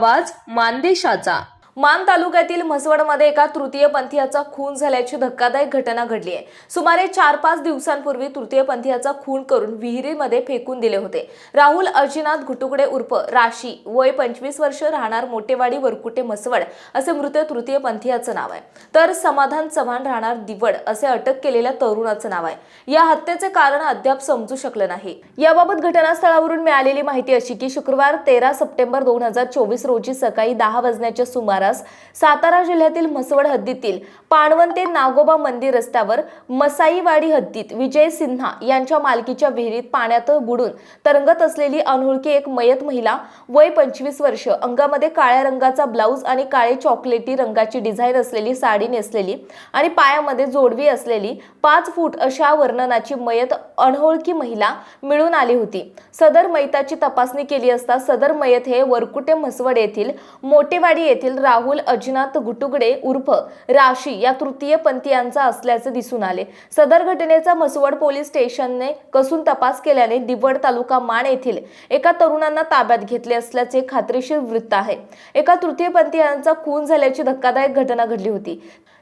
आवाज मानदेशाचा. मान तालुक्यातील म्हसवडमध्ये एका तृतीय पंथीयाचा खून झाल्याची धक्कादायक घटना घडली आहे. सुमारे चार पाच दिवसांपूर्वी तृतीय पंथीयाचा खून करून विहिरीमध्ये फेकून दिले होते. राहुल अर्जिनाथ घुटुकडे उर्फ राशी वय पंचवीस वर्ष राहणार मोटेवाडी वरकुटे म्हसवड असे मृत तृतीय पंथीयाचं नाव आहे. तर समाधान चव्हाण राहणार दिवड असे अटक केलेल्या तरुणाचं नाव आहे. या हत्येचे कारण अद्याप समजू शकलं नाही. याबाबत घटनास्थळावरून मिळालेली माहिती अशी की शुक्रवार तेरा सप्टेंबर दोन हजार चोवीस रोजी सकाळी दहा वाजण्याच्या सुमारास सातारा जिल्ह्यातील म्हसवड हद्दीतील पाणवन ते नागोबा मंदिर रस्त्यावर मसाईवाडी हद्दीत विजय सिन्हा यांच्या मालकीच्या विहिरीत पाण्यात बुडून तरंगत असलेली अनोळखी एक मयत महिला वय पंचवीस वर्ष अंगामध्ये काळ्या रंगाचा ब्लाऊज आणि काळे चॉकलेटी रंगाची डिझाईन असलेली साडी नेसलेली आणि पायामध्ये जोडवी असलेली पाच फूट अशा वर्णनाची मयत अनोळखी महिला मिळून आली होती. सदर मयताची तपासणी केली असता सदर मयत हे वरकुटे म्हसवड येथील मोटेवाडी येथील राव राहुल अजिनाथ गुटुगडे उर्फ राशी या तृतीय पंथीयांचा असल्याचे दिसून आले. सदर घटनेचा म्हसवड पोलीस स्टेशनने कसून तपास केल्याने दिवड तालुका माण येथील एका तरुणांना ताब्यात घेतले असल्याचे खात्रीशीर वृत्त आहे. एका तृतीय पंथीयांचा खून झाल्याची धक्कादायक घटना घडली होती.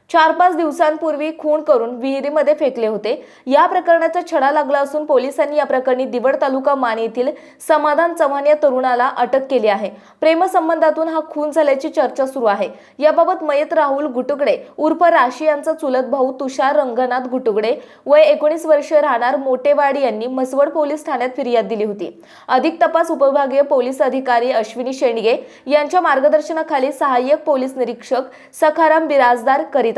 चार पाच दिवसांपूर्वी खून करून विहिरीमध्ये फेकले होते. या प्रकरणाचा छडा लागला असून पोलिसांनी या प्रकरणी दिवड तालुका मान येथील समाधान चव्हाण या तरुणाला अटक केली आहे. प्रेमसंबंधातून हा खून झाल्याची चर्चा सुरू आहे. याबाबत मयत राहुल गुटुकडे उर्फ राशी यांचा चुलत भाऊ तुषार रंगनाथ गुटुगडे वय एकोणीस वर्ष राहणार मोटेवाडी यांनी म्हसवड पोलीस ठाण्यात फिर्याद दिली होती. अधिक तपास उपविभागीय पोलीस अधिकारी अश्विनी शेंडगे यांच्या मार्गदर्शनाखाली सहाय्यक पोलीस निरीक्षक सखाराम बिराजदार करीत